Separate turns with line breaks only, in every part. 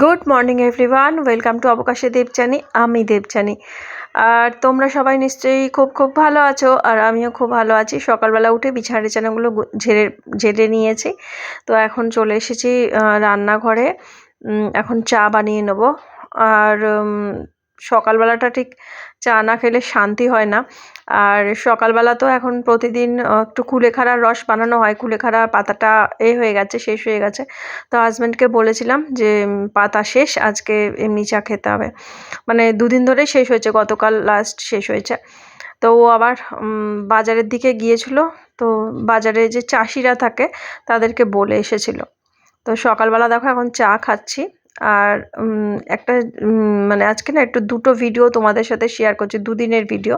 Good morning everyone welcome to অবকাশে Debchani আমি দেবচানি আর তোমরা সবাই নিশ্চয়ই খুব খুব ভালো আছো, আর আমিও খুব ভালো আছি। সকালবেলা উঠে বিছানা টিছানাগুলো ঝেড়ে ঝেড়ে নিয়েছি। তো এখন চলে এসেছি রান্নাঘরে। এখন চা বানিয়ে নেব। আর সকালবেলাটা ঠিক চা না খেলে শান্তি হয় না। আর সকালবেলা তো এখন প্রতিদিন একটু কুলেখাড়ার রস বানানো হয়। কুলেখাড়া পাতাটা এ হয়ে গেছে, শেষ হয়ে গেছে। তো হাজব্যান্ডকে বলেছিলাম যে পাতা শেষ, আজকে এমনি চা খেতে হবে। মানে দুদিন ধরেই শেষ হয়েছে, গতকাল লাস্ট শেষ হয়েছে। তো ও আবার বাজারের দিকে গিয়েছিল। তো বাজারে যে চাষিরা থাকে, তাদেরকে বলে এসেছিল। তো সকালবেলা দেখো এখন চা খাচ্ছি। আর একটা মানে আজকে না একটু দুটো ভিডিও তোমাদের সাথে শেয়ার করছি, দুদিনের ভিডিও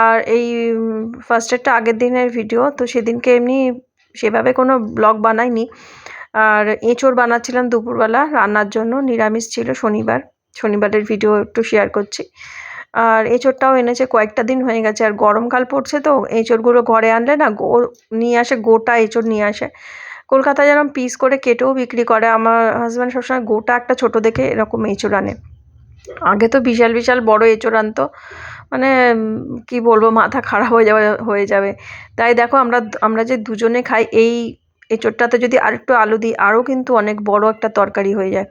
আর এই ফার্স্টেরটা আগের দিনের ভিডিও তো সেদিনকে এমনি সেভাবে কোনো ব্লগ বানাইনি। আর এঁচোড় বানাচ্ছিলাম দুপুরবেলা, রান্নার জন্য, নিরামিষ ছিল শনিবার। শনিবারের ভিডিও একটু শেয়ার করছি। আর এঁচোড়টাও এনেছে, কয়েকটা দিন হয়ে গেছে। আর গরমকাল পড়ছে তো, এঁচোড়গুলো ঘরে আনলে না গো, নিয়ে আসে, গোটা এঁচোড় নিয়ে আসে। কলকাতায় যেরকম পিস করে কেটেও বিক্রি করে, আমার হাজব্যান্ড সবসময় গোটা একটা ছোট দেখে এরকম এঁচোড় আনে। আগে তো বিশাল বিশাল বড় এঁচোড় আনতো। মানে কি বলব, মাথা খারাপ হয়ে যাবে হয়ে যাবে। তাই দেখো, আমরা আমরা যে দুজনে খাই, এই এঁচোড়টাতে যদি আরেকটু আলু দিই, আরও কিন্তু অনেক বড় একটা তরকারি হয়ে যায়।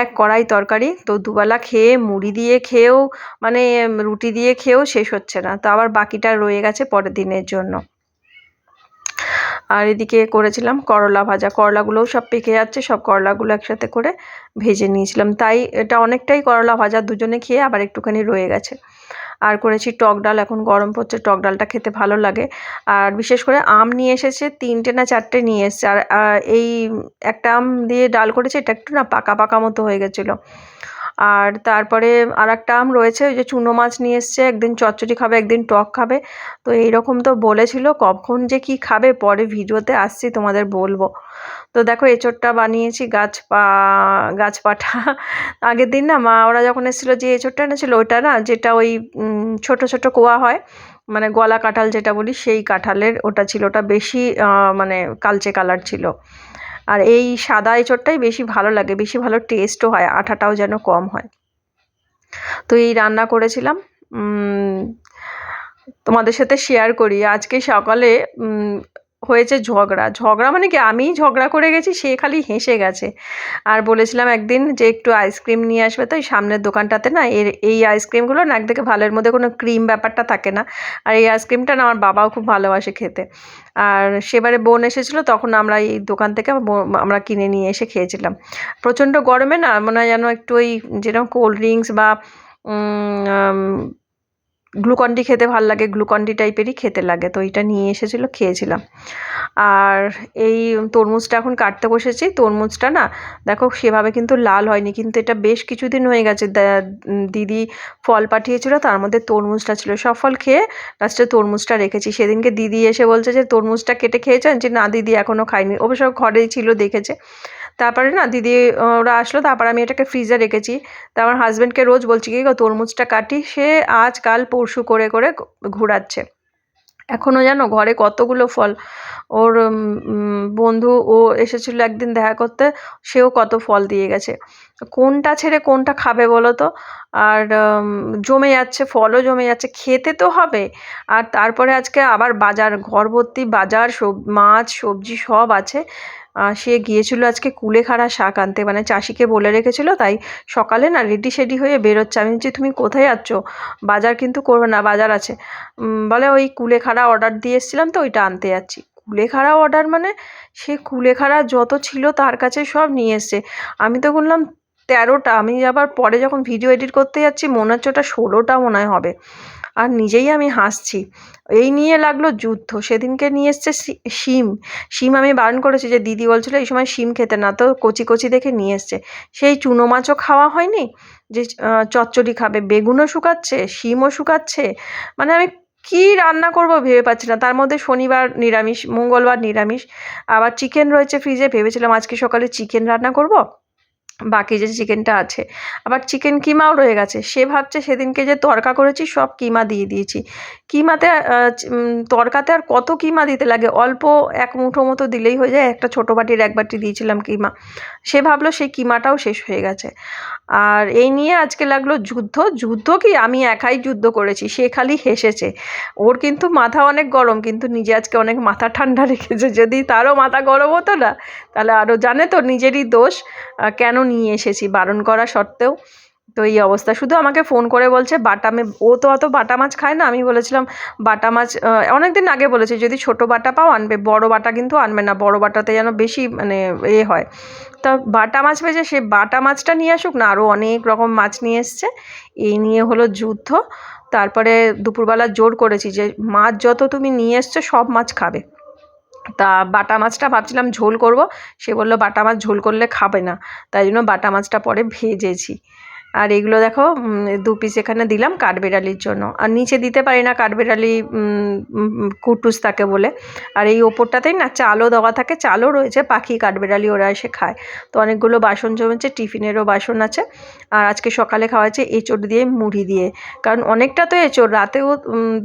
এক কড়াই তরকারি, তো দুবেলা খেয়ে, মুড়ি দিয়ে খেয়েও মানে রুটি দিয়ে খেয়েও শেষ হচ্ছে না। তো আবার বাকিটা রয়ে গেছে পরের দিনের জন্য। আর এদিকে করেছিলাম করলা ভাজা। করলাগুলোও সব পেকে যাচ্ছে, সব করলাগুলো একসাথে করে ভেজে নিয়েছিলাম। তাই এটা অনেকটাই করলা ভাজা, দুজনে খেয়ে আবার একটুখানি রয়ে গেছে। আর করেছি টক ডাল, এখন গরম পড়ছে, টক ডালটা খেতে ভালো লাগে। আর বিশেষ করে আম নিয়ে এসেছে, তিনটে না চারটে নিয়ে এসেছে। আর এই একটা আম দিয়ে ডাল করেছে, এটা একটু না পাকা পাকা মতো হয়ে গেছিল। আর তারপরে আর একটা আম রয়েছে, ওই যে চুনো মাছ নিয়ে এসছে, একদিন চচ্চড়ি খাবে, একদিন টক খাবে। তো এইরকম তো বলেছিল, কখন যে কি খাবে পরে ভিডিওতে আসছি, তোমাদের বলব। তো দেখো, এঁচোড়টা বানিয়েছি, গাছ পা, গাছ পাঠা আগের দিন না মা, ওরা যখন এসেছিল যে এঁচোড়টা এনেছিল, ওইটা না, যেটা ওই ছোট ছোট কোয়া হয় মানে গলা কাঁঠাল যেটা বলি, সেই কাঁঠালের ওটা ছিল, ওটা বেশি মানে কালচে কালার ছিল। আর এই সাদা এঁচোড়টাই বেশি ভালো লাগে, বেশি ভালো টেস্টও হয়, আঠাটাও যেন কম হয়। তো এই রান্না করেছিলাম তোমাদের সাথে শেয়ার করি। আজকে সকালে হয়েছে ঝগড়া। ঝগড়া মানে কি? আমিই ঝগড়া করে গেছি, সে খালি হেসে গেছে। আর বলেছিলাম একদিন যে একটু আইসক্রিম নিয়ে আসবে তো, এই সামনের দোকানটাতে না, এর এই আইসক্রিমগুলো না একদিকে ভালো এর মধ্যে কোনো ক্রিম ব্যাপারটা থাকে না। আর এই আইসক্রিমটা না আমার বাবাও খুব ভালোবাসে খেতে। আর সেবারে বোন এসেছিল, তখন আমরা এই দোকান থেকে আমরা কিনে নিয়ে এসে খেয়েছিলাম। প্রচণ্ড গরমে না, মনে হয় যেন একটু ওই যেরকম কোল্ড ড্রিঙ্কস বা গ্লুকন্ডি খেতে ভালো লাগে গ্লুকন্ডি টাইপেরই খেতে লাগে, তো এইটা নিয়ে এসেছিল, খেয়েছিলাম। আর এই তরমুজটা এখন কাটতে বসেছি, তরমুজটা না, দেখো সেভাবে কিন্তু লাল হয়নি, কিন্তু এটা বেশ কিছুদিন হয়ে গেছে দিদি ফল পাঠিয়েছিল, তার মধ্যে তরমুজটা ছিল, সব ফল খেয়ে লাস্টে তরমুজটা রেখেছি। সেদিনকে দিদি এসে বলছে যে, তরমুজটা কেটে খেয়েছেন যে না, দিদি এখনও খাইনি। অবশ্য ঘরেই ছিল, দেখেছে। তারপরে না দিদি ওরা আসলো, তারপর আমি এটাকে ফ্রিজে রেখেছি। তা আমার হাজব্যান্ডকে রোজ বলছি, কি তরমুজটা কাটি, সে আজ কাল পরশু করে করে ঘোরাচ্ছে। এখনও জানো ঘরে কতগুলো ফল, ওর বন্ধু ও এসেছিল একদিন দেখা করতে, সেও কত ফল দিয়ে গেছে। কোনটা ছেড়ে কোনটা খাবে বলো তো? আর জমে যাচ্ছে, ফলও জমে যাচ্ছে, খেতে তো হবে। আর তারপরে আজকে আবার বাজার ঘর ভর্তি বাজার, সব, মাছ, সবজি সব আছে। সে গিয়েছিল আজকে কুলেখাড়া শাক আনতে। মানে চাষিকে বলে রেখেছিল, তাই সকালে না রেডি সেডি হয়ে বেরোচ্ছে। আমি বলছি, তুমি কোথায় যাচ্ছ বাজার কিন্তু করবে না, বাজার আছে। বলে, ওই কুলেখাড়া অর্ডার দিয়ে এসেছিলাম তো, ওইটা আনতে যাচ্ছি। কুলেখাড়া অর্ডার মানে সে কুলেখাড়া যত ছিল তার কাছে সব নিয়ে এসছে। আমি তো বললাম, তেরোটা। আমি আবার পরে যখন ভিডিও এডিট করতে যাচ্ছি, মনে হচ্ছে ওটা ষোলোটা মনে হয় হবে। আর নিজেই আমি হাসছি। এই নিয়ে লাগল যুদ্ধ। সেদিনকে নিয়ে এসছে শিম। শিম আমি বারণ করেছি যে, দিদি বলছিল এই সময় শিম খেতে না, তো কচি কচি দেখে নিয়ে এসছে। সেই চুনো মাছও খাওয়া হয়নি? যে চচ্চড়ি খাবে, বেগুনও শুকাচ্ছে, শিমও শুকাচ্ছে? মানে আমি কি রান্না করব ভেবে পাচ্ছি না। তার মধ্যে শনিবার নিরামিষ, মঙ্গলবার নিরামিষ, আবার চিকেন রয়েছে ফ্রিজে ভেবেছিলাম আজকে সকালে চিকেন রান্না করব। বাকি যে চিকেনটা আছে। আবার চিকেন কিমাও রয়ে গেছে। সে ভাবছে সেদিনকে যে তরকা করেছি, সব কিমা দিয়ে দিয়েছি। কিমাতে তরকাতে আর কত কিমা দিতে লাগে? অল্প এক মুঠো মতো দিলেই হয়ে যায়। একটা ছোটো বাটির এক বাটি দিয়েছিলাম কিমা। সে ভাবলো সেই কিমাটাও শেষ হয়ে গেছে। আর এই নিয়ে আজকে লাগল যুদ্ধ। যুদ্ধ কি? আমি একাই যুদ্ধ করেছি, সে খালি হেসেছে। ওর কিন্তু মাথা অনেক গরম, কিন্তু নিজে আজকে অনেক মাথা ঠান্ডা রেখেছে। যদি তারও মাথা গরম হতো না, তাহলে আরও জানে তো নিজেরই দোষ কেন নিয়ে এসেছি? বারণ করা সত্ত্বেও। তো এই অবস্থা। শুধু আমাকে ফোন করে বলছে, বাটা ও তো অত বাটা মাছ খায় না। আমি বলেছিলাম, বাটা মাছ অনেক দিন আগে বলেছে, যদি ছোট বাটা পাও, আনবে। বড় বাটা কিন্তু আনবে না। বড় বাটাতে যেন বেশি মানে এ হয়। তা বাটা মাছ ভেজে সে বাটা মাছটা নিয়ে আসুক না আরও অনেক রকম মাছ নিয়ে এসছে। এই নিয়ে হলো যুদ্ধ। তারপরে দুপুরবেলা জোর করেছি যে, মাছ যত তুমি নিয়ে এসছো, সব মাছ খাবে। তা বাটা মাছটা ভাবছিলাম ঝোল করব। সে বলল, বাটা মাছ ঝোল করলে খাবে না। তাই জন্য বাটা মাছটা পরে ভেজেছি। আর এগুলো দেখো দু পিস এখানে দিলাম কাঠবেড়ালির জন্য। আর নিচে দিতে পারি না কাঠবেড়ালি কুটুস থাকে বলে। আর এই ওপরটাতেই না চালও দেওয়া থাকে, চালও রয়েছে, পাখি কাঠবেড়ালি ওরা এসে খায়। তো অনেকগুলো বাসন জমেছে, টিফিনেরও বাসন আছে। আর আজকে সকালে খাওয়া হয়েছে এঁচড় দিয়ে মুড়ি দিয়ে। কারণ অনেকটা তো এঁচড়, রাতেও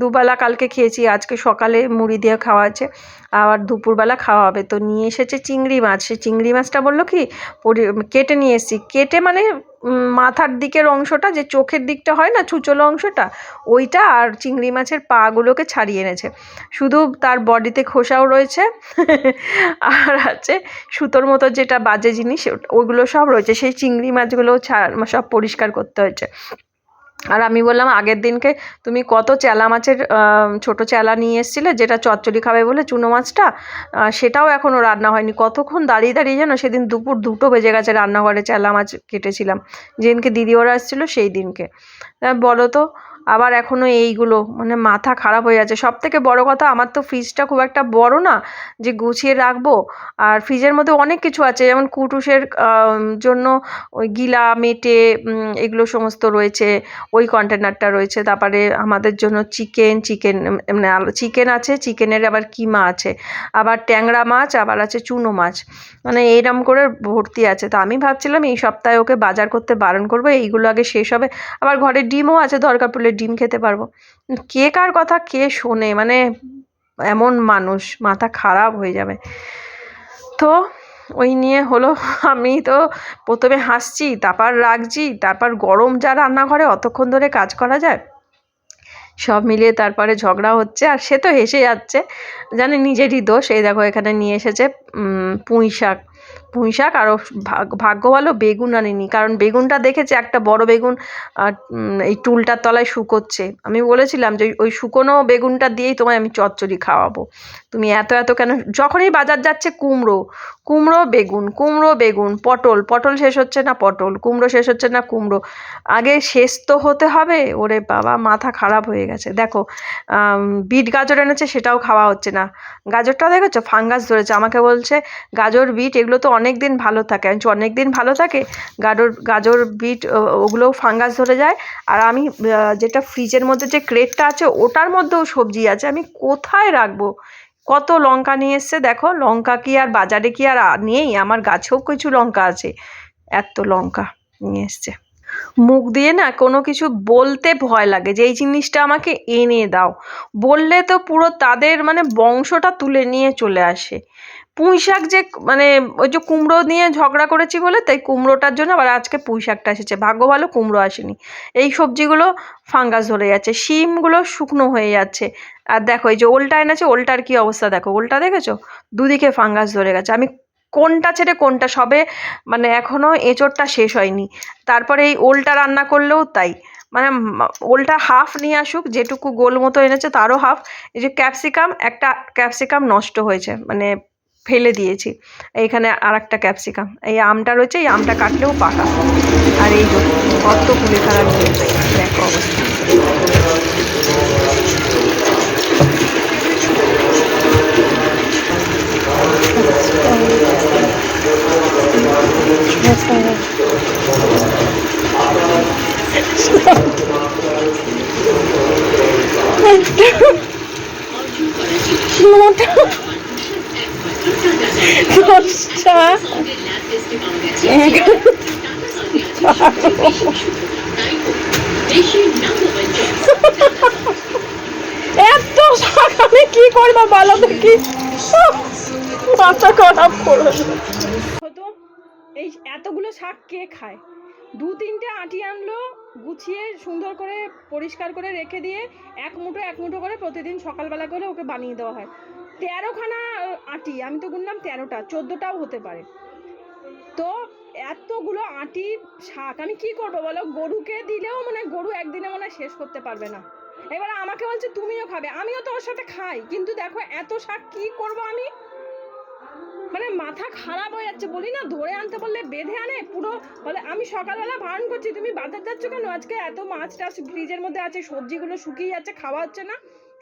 দুবেলা কালকে খেয়েছি, আজকে সকালে মুড়ি দিয়ে খাওয়া আছে আবার দুপুরবেলা খাওয়া হবে। তো নিয়ে এসেছে চিংড়ি মাছ। সে চিংড়ি মাছটা বলল কি কেটে নিয়ে এসেছি। কেটে মানে মাথার দিকের অংশটা যে চোখের দিকটা হয় না, ছুচলো অংশটা, ওইটা আর চিংড়ি মাছের পাগুলোকে ছাড়িয়ে এনেছে। শুধু তার বডিতে খোসাও রয়েছে, আর আছে সুতোর মতো যেটা বাজে জিনিস ওগুলো সব রয়েছে। সেই চিংড়ি মাছগুলো ছাড়, সব পরিষ্কার করতে হয়েছে। আর আমি বললাম, আগের দিনকে তুমি কত চেলা মাছের ছোটো চেলা নিয়ে এসেছিলে, যেটা চচ্চড়ি খাবে বলে চুনো মাছটা? সেটাও এখনও রান্না হয়নি। কতক্ষণ দাঁড়িয়ে দাঁড়িয়ে যেন সেদিন দুপুর দুটো বেজে গেছে রান্নাঘরে চেলা মাছ কেটেছিলাম। যেদিনকে দিদি ওরা এসেছিল, সেই দিনকে। বলো তো আবার এখনও এইগুলো মানে মাথা খারাপ হয়ে যাচ্ছে। সব থেকে বড় কথা, আমার তো ফ্রিজটা খুব একটা বড় না, যে গুছিয়ে রাখব। আর ফ্রিজের মধ্যে অনেক কিছু আছে, যেমন কুটুসের জন্য ওই গিলা, মেটে এগুলো সমস্ত রয়েছে, ওই কন্টেনারটা রয়েছে। তারপরে আমাদের জন্য চিকেন চিকেন মানে চিকেন আছে চিকেনের আবার কিমা আছে, আবার ট্যাংরা মাছ, আবার আছে চুনো মাছ। মানে এইরকম করে ভর্তি আছে। তো আমি ভাবছিলাম এই সপ্তাহে ওকে বাজার করতে বারণ করব, এইগুলো আগে শেষ হবে। আবার ঘরে ডিমও আছে দরকার পড়লে ডিম খেতে পারব। কে কার কথা কে শোনে মানে এমন মানুষ, মাথা খারাপ হয়ে যাবে। তো ওই নিয়ে হলো আমি তো প্রথমে হাসছি, তারপর রাগছি, তারপর গরম যা রান্নাঘরে অতক্ষণ ধরে কাজ করা যায়, সব মিলিয়ে তারপরে ঝগড়া হচ্ছে আর সে তো হেসে যাচ্ছে। জানে নিজেরই দোষ, এই দেখো এখানে নিয়ে এসেছে পুঁই শাক। পুঁই শাক আরও ভাগ্য ভালো বেগুন আনিনি। কারণ বেগুনটা দেখেছে, একটা বড় বেগুন, আর এই টুলটার তলায় শুকোচ্ছে। আমি বলেছিলাম যে, ওই শুকোনো বেগুনটা দিয়েই তোমায় আমি চচ্চড়ি খাওয়াবো। তুমি এত এত কেন, যখনই বাজার যাচ্ছে কুমড়ো কুমড়ো, বেগুন কুমড়ো, বেগুন, পটল। পটল শেষ হচ্ছে না, পটল। কুমড়ো শেষ হচ্ছে না, কুমড়ো। আগে শেষ তো হতে হবে, ওরে বাবা, মাথা খারাপ হয়ে গেছে। দেখো বিট গাজর এনেছে, সেটাও খাওয়া হচ্ছে না। গাজরটা দেখেছ? ফাঙ্গাস ধরেছে। আমাকে বলছে, গাজর, বিট, এগুলো তো অনেক দিন ভালো থাকে। আমি অনেক দিন ভালো থাকে? গাজর গাজর, বিট ওগুলোও ফাঙ্গাস ধরে যায়? আর আমি যেটা ফ্রিজের মধ্যে যে ক্রেটটা আছে, ওটার মধ্যেও সবজি আছে। আমি কোথায় রাখব? কত লঙ্কা নিয়ে এসছে দেখো, লঙ্কা কি আর বাজারে কি আর নেই? আমার গাছেও কিছু লঙ্কা আছে। এত লঙ্কা নিয়ে এসছে। মুখ দিয়ে না কোনো কিছু বলতে ভয় লাগে। যে এই জিনিসটা আমাকে এনে দাও। বললে তো পুরো তাদের মানে বংশটা তুলে নিয়ে চলে আসে। পুঁই শাক যে মানে ওই যে কুমড়ো নিয়ে ঝগড়া করেছি বলে, তাই কুমড়োটার জন্য আবার আজকে পুঁই শাকটা এসেছে। ভাগ্য ভালো কুমড়ো আসেনি। এই সবজিগুলো ফাঙ্গাস ধরে যাচ্ছে, শিমগুলো শুকনো হয়ে যাচ্ছে। আর দেখো, এই যে ওলটা এনেছে ওলটার কি অবস্থা দেখো? ওলটা দেখেছ? দুদিকে ফাঙ্গাস ধরে গেছে। আমি কোনটা ছেড়ে কোনটা, সবে মানে এখনও এঁচোড়টা শেষ হয়নি। তারপরে এই ওলটা রান্না করলেও তাই। মানে ওলটা হাফ নিয়ে আসুক, যেটুকু গোল মতো এনেছে, তারও হাফ। এই যে ক্যাপসিকাম, একটা ক্যাপসিকাম নষ্ট হয়েছে। মানে ফেলে দিয়েছি এইখানে আর একটা ক্যাপসিকাম এই আমটা রয়েছে এই আমটা কাটলেও পাকা আর এই কত কুলে খারাপ দেখো অবস্থা দশটা এত শাক, আমি কি করব বলো দেখি? মাথা খারাপ করে তো
এই এতগুলো শাক কে খায়? দু তিনটে আটি আনলো, গুছিয়ে সুন্দর করে পরিষ্কার করে রেখে দিয়ে এক মুঠো এক মুঠো করে প্রতিদিন সকালবেলা করে ওকে বানিয়ে দেওয়া হয়। তেরোখানা আটি। আমি তো গুনলাম তেরোটা, চোদ্দোটাও হতে পারে। তো এতগুলো আটি শাক, আমি কি করব বলো? গরুকে দিলেও মানে গরু একদিনে মনে শেষ করতে পারবে না। এবার আমাকে বলছে, তুমিও খাবে। আমিও তো ওর সাথে খাই, কিন্তু দেখো এত শাক কি করব আমি? মানে মাথা খারাপ হয়ে যাচ্ছে, বলি না, ধরে আনতে বললে বেঁধে আনে, পুরো বলে, আমি সকালবেলা বারণ করছি, তুমি বাজার যাচ্ছ কেন? আজকে এত মাছ টাছ ফ্রিজের মধ্যে আছে, সবজিগুলো শুকিয়ে যাচ্ছে, খাওয়া হচ্ছে না।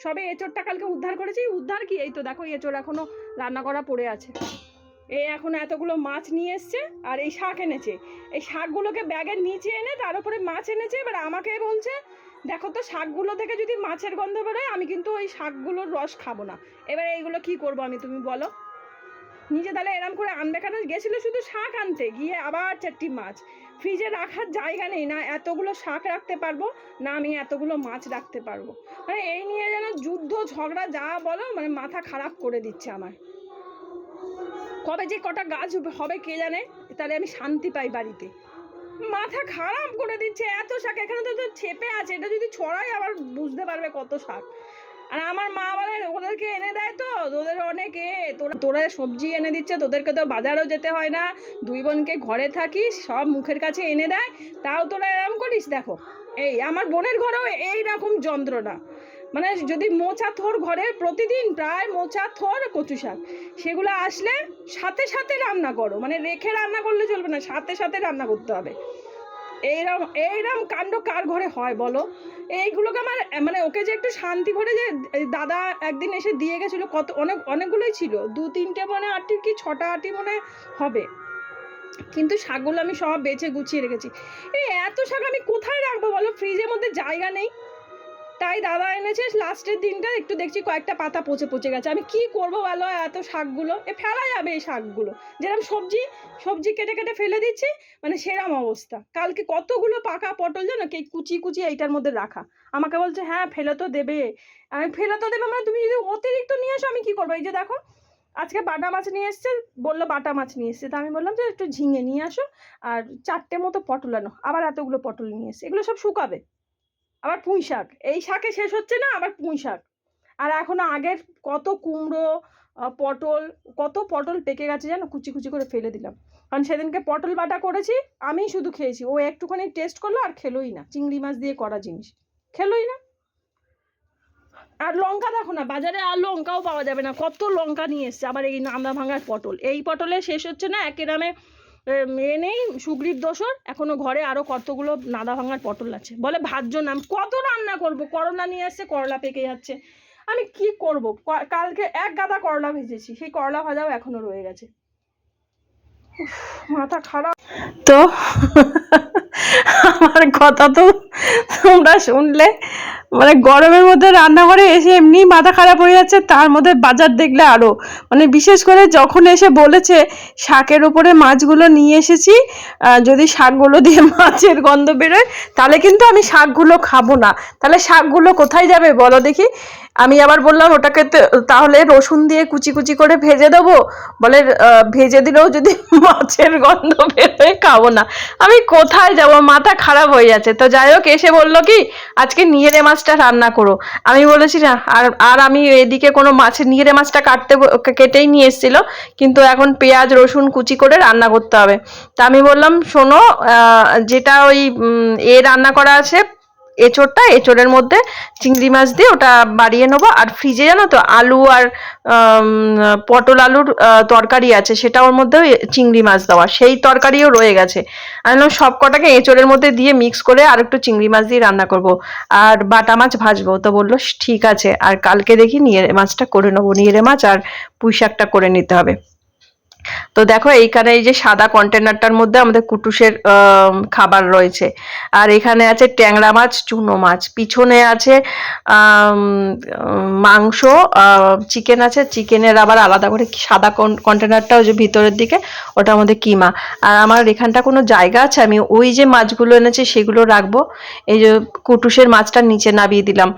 সবে এঁচোড়টা কালকে উদ্ধার করেছি, উদ্ধার কি? এই তো দেখো এঁচোড় এখনও রান্না করা পড়ে আছে। এ এখন এতগুলো মাছ নিয়ে এসছে আর এই শাক এনেছে। এই শাকগুলোকে ব্যাগের নিচে এনে তার উপরে মাছ এনেছে, এবার আমাকে বলছে, দেখো তো, শাকগুলো থেকে যদি মাছের গন্ধ বেরোয়, আমি কিন্তু ওই শাকগুলোর রস খাব না। এবার এইগুলো কি করব আমি, তুমি বলো? নিজে তাহলে এরম করে আনবে কেন? গেছিল শুধু শাক আনতে, গিয়ে আবার চারটি মাছ। ফ্রিজে রাখার জায়গা নেই না, এতগুলো শাক রাখতে পারব, না আমি এতগুলো মাছ রাখতে পারব। মানে এই নিয়ে যেন যুদ্ধ, ঝগড়া, যা বলো মানে মাথা খারাপ করে দিচ্ছে আমার। কবে যে কটা গাছ হবে কে জানে? তাহলে আমি শান্তি পাই বাড়িতে। মাথা খারাপ করে দিচ্ছে, এত শাক, এখানে তো ছেপে আছে, এটা যদি ছড়াই আবার বুঝতে পারবে কত শাক। আর আমার মা বলে, ওদেরকে এনে দেয় তো, তোদের অনেক। এ তোরা তোরা সবজি এনে দিচ্ছে, তোদেরকে তো বাজারও যেতে হয় না। দুই বোনকে ঘরে থাকিস, সব মুখের কাছে এনে দেয়। তাও তোরা এরম করিস? দেখো, এই আমার বোনের ঘরেও এই রকম যন্ত্রণা। মানে যদি মোচা থোর ঘরে প্রতিদিন প্রায় মোচা থোর কচু শাক, সেগুলো আসলে সাথে সাথে রান্না করো। মানে রেখে রান্না করলে চলবে না, সাথে সাথে রান্না করতে হবে। এইরকম এইরম কাণ্ড কার ঘরে হয় বলো? এইগুলোকে আমার মানে ওকে যে একটু শান্তি ভরে যে দাদা একদিন এসে দিয়ে গেছিল, কত, অনেক, অনেকগুলোই ছিল। দু, তিনটে মানে আটটি কি ছটা আটটি মনে হবে। কিন্তু শাকগুলো আমি সব বেছে গুছিয়ে রেখেছি। এই এত শাক আমি কোথায় রাখব বলো? ফ্রিজের মধ্যে জায়গা নেই। তাই দাদা এনেছে লাস্টের দিনটা একটু দেখছি কয়েকটা পাতা পচে পচে গেছে। আমি কি করব বলো এত শাকগুলো? এ, ফেলা যাবে এই শাকগুলো। যেরকম সবজি সবজি কেটে কেটে ফেলে দিচ্ছি মানে সেরম অবস্থা। কালকে কতগুলো পাকা পটল জানো? কে কুচি কুচি এইটার মধ্যে রাখা। আমাকে বলছে হ্যাঁ ফেলে তো দেবে। আমি, ফেলে তো দেবে মানে তুমি যদি অতিরিক্ত নিয়ে আসো আমি কি করব? এই যে দেখো, আজকে বাটা মাছ নিয়ে এসছে, বলল বাটা মাছ নিয়ে এসছে। তা আমি বললাম যে একটু ঝিঙে নিয়ে আসো, আর চারটে মতো পটল আনো। আবার এতগুলো পটল নিয়ে এসছে। এগুলো সব শুকাবে। আবার পুঁই শাক। এই শাকে শেষ হচ্ছে না, আবার পুঁই শাক। আর এখন আগের কত কুমড়ো পটল, কত পটল পেকে গেছে জানো? কুচি কুচি করে ফেলে দিলাম। কারণ সেদিনকে পটল বাটা করেছি আমি শুধু খেয়েছি। ও একটুখানি টেস্ট করল আর খেলোই না। চিংড়ি মাছ দিয়ে করা জিনিস। খেলোই না। আর লঙ্কা দেখো না, বাজারে আর লঙ্কাও পাওয়া যাবে না। কত লঙ্কা নিয়ে এসছে। আবার এই নামদা ভাঙার পটল। এই পটলে শেষ হচ্ছে না, একে নামে মেয়ে নেই সুগ্রীর দোসর এখনও ঘরে আরও কতগুলো নাদা ভাঙার পটল আছে। বলে ভাজ্য নাম। কত রান্না করব? করলা নিয়ে আসছে করলা পেকে যাচ্ছে। আমি কি করব? কালকে এক গাদা করলা ভেজেছি। সেই করলা ভাজাও এখনও রয়ে গেছে। মাথা খারাপ। তো, আমার কথা তো তোমরা শুনলে। মানে গরমের মধ্যে রান্নাঘরে এসে এমনি মাথা খারাপ হয়ে যাচ্ছে, তার মধ্যে বাজার দেখলে আরও। মানে বিশেষ করে যখন এসে বলেছে শাকের উপরে মাছগুলো নিয়ে এসেছি যদি শাকগুলো দিয়ে মাছের গন্ধ বেরোয়, তাহলে কিন্তু আমি শাকগুলো খাব না। তাহলে শাকগুলো কোথায় যাবে বলো দেখি? আমি আবার বললাম ওটাকে তাহলে রসুন দিয়ে কুচি কুচি করে ভেজে দেবো। বলে ভেজে দিলেও যদি মাছের গন্ধ বেরোয়, খাব না। আমি কোথায় যাব? মাথা খারাপ হয়ে যাচ্ছে। তো যাই হোক, এসে বলল কি, আজকে নিয়েরে মাছটা রান্না করো। আমি বলেছি না, আর আর আমি এদিকে কোনো মাছের নিয়েরে মাছটা কাটতে কেটেই নিয়ে এসেছিল, কিন্তু এখন পেঁয়াজ, রসুন কুচি করে রান্না করতে হবে। তা আমি বললাম, শোনো যেটা ওই এ রান্না করা আছে এঁচোড়টা, এঁচোড়ের মধ্যে চিংড়ি মাছ দিয়ে ওটা বাড়িয়ে নেব। আর ফ্রিজে জানো তো, আলু আর পটল আলুর তরকারি আছে, সেটা ওর মধ্যেও চিংড়ি মাছ দেওয়া। সেই তরকারিও রয়ে গেছে। আমি সব কটাকে এঁচোড়ের মধ্যে দিয়ে মিক্স করে আর একটু চিংড়ি মাছ দিয়ে রান্না করব। আর বাটা মাছ ভাজবো। তো বলল ঠিক আছে। আর কালকে দেখি নিয়ে মাছটা করে নেব। নিয়ে মাছ আর পুঁই শাকটা করে নিতে হবে। তো দেখো, এইখানে এই যে সাদা কন্টেনারটার মধ্যে আমাদের কুটুসের খাবার রয়েছে। আর এখানে আছে ট্যাংরা মাছ, চুনো মাছ। পিছনে আছে মাংস চিকেন আছে। চিকেনের আবার আলাদা করে সাদা কন্টেনারটা ওই যে ভিতরের দিকে, ওটা আমাদের কিমা। আর আমার এখানটা কোনো জায়গা আছে? আমি ওই যে মাছগুলো এনেছি, সেগুলো রাখব। এই যে কুটুসের মাছটা নিচে নামিয়ে দিলাম।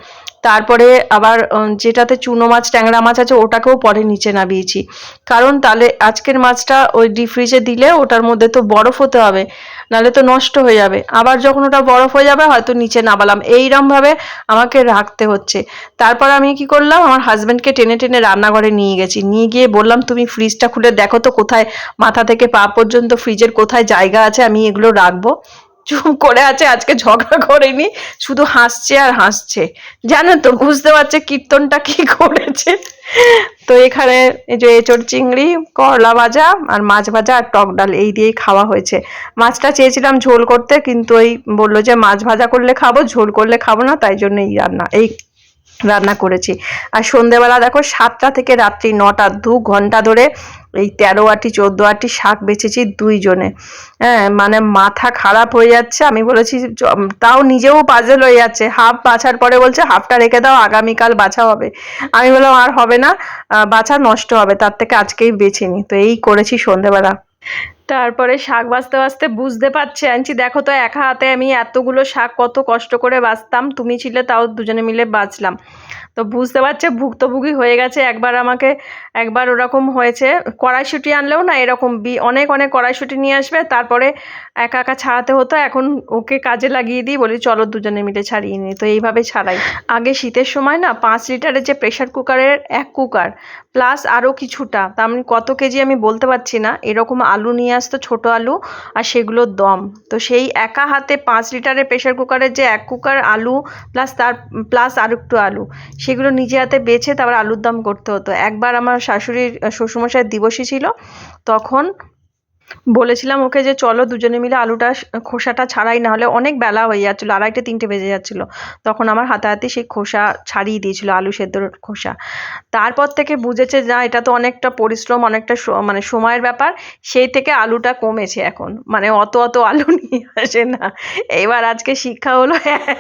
তারপরে আবার যেটাতে চুনো মাছ, ট্যাংরা মাছ আছে, ওটাকেও পরে নিচে নামিয়েছি। কারণ তাহলে আজকের মাছটা ওই ডিপ ফ্রিজে দিলে ওটার মধ্যে তো বরফ হতে হবে, নাহলে তো নষ্ট হয়ে যাবে। আবার যখন ওটা বরফ হয়ে যাবে, হয়তো নিচে নামালাম। এইরমভাবে আমাকে রাখতে হচ্ছে। তারপর আমি কি করলাম, আমার হাজব্যান্ডকে টেনে টেনে রান্নাঘরে নিয়ে গেছি। নিয়ে গিয়ে বললাম, তুমি ফ্রিজটা খুলে দেখো তো কোথায়, মাথা থেকে পা পর্যন্ত ফ্রিজের কোথায় জায়গা আছে, আমি এগুলো রাখব। চুপ করে আছে, আজকে ঝগড়া করেনি, শুধু হাসছে আর হাসছে। জানো তো, বুঝতে পারছে কীর্তনটা কি করেছে। তো এখানে এই যে এঁচড় চিংড়ি, করলা ভাজা আর মাছ ভাজা আর টক ডাল, এই দিয়েই খাওয়া হয়েছে। মাছটা চেয়েছিলাম ঝোল করতে, কিন্তু ওই বলল যে মাছ ভাজা করলে খাব, ঝোল করলে খাব না, তাই জন্য এই রান্না। এই রান্না করেছি। আর সন্ধেবেলা দেখো সাতটা থেকে রাত্রি নটা, দু ঘণ্টা ধরে এই তেরো আটি, চোদ্দ আটি শাক বেচেছি দুইজনে। হ্যাঁ মানে মাথা খারাপ হয়ে যাচ্ছে। আমি বলেছি তাও নিজেও পাজল হয়ে যাচ্ছে। হাফ বাছার পরে বলছে, হাফটা রেখে দাও, আগামীকাল বাছা হবে। আমি বললাম, আর হবে না বাছা নষ্ট হবে, তার থেকে আজকেই বেছে নি। তো এই করেছি সন্ধেবেলা। তারপরে শাক বাঁচতে বাঁচতে বুঝতে পারছে। আনছি, দেখো তো, একা হাতে আমি এতগুলো শাক কত কষ্ট করে বাঁচতাম। তুমি ছিলে তাও দুজনে মিলে বাছলাম তো বুঝতে পারছে, ভুক্তভোগী হয়ে গেছে। একবার আমাকে, একবার ওরকম হয়েছে। কড়াইশুঁটি আনলেও না এরকম বি, অনেক অনেক কড়াইশুঁটি নিয়ে আসবে। তারপরে একা একা ছাড়াতে হতো। এখন ওকে কাজে লাগিয়ে দিই, বলি চলো দুজনে মিলে ছাড়িয়ে নিই। তো এইভাবে ছাড়াই। আগে শীতের সময় না পাঁচ লিটারের যে প্রেশার কুকারের এক কুকার, প্লাস আরও কিছুটা, তা আমি কত কেজি আমি বলতে পারছি না। এরকম আলু নিয়ে আসতো, ছোট আলু আর সেগুলোর দম। তো সেই একা হাতে পাঁচ লিটারের প্রেশার কুকারের যে এক কুকার আলু, প্লাস তার, প্লাস আর একটু আলু সেগুলো নিজে হাতে বেছে তারপর আলুর দম করতে হতো। একবার আমার শাশুড়ির শ্বশুরমশাই দিবসী ছিল, তখন বলেছিলাম ওকে যে, চলো দুজনে মিলে আলুটা খোসাটা ছাড়াই না হলে অনেক বেলা হয়ে যাচ্ছিল, আড়াইটে, তিনটে বেজে যাচ্ছিল। তখন আমার হাতাহাতি সেই খোসা ছাড়িয়ে দিয়েছিল, আলু সেদ্ধর খোসা। তারপর থেকে বুঝেছে যা এটা তো অনেকটা পরিশ্রম, অনেকটা মানে সময়ের ব্যাপার, সেই থেকে আলুটা কমেছে এখন। মানে অত অত আলু নিয়ে আসে না। এবার আজকে শিক্ষা হলো,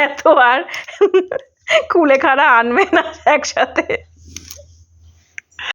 এত আর কুলেখাড়া আনবে না একসাথে।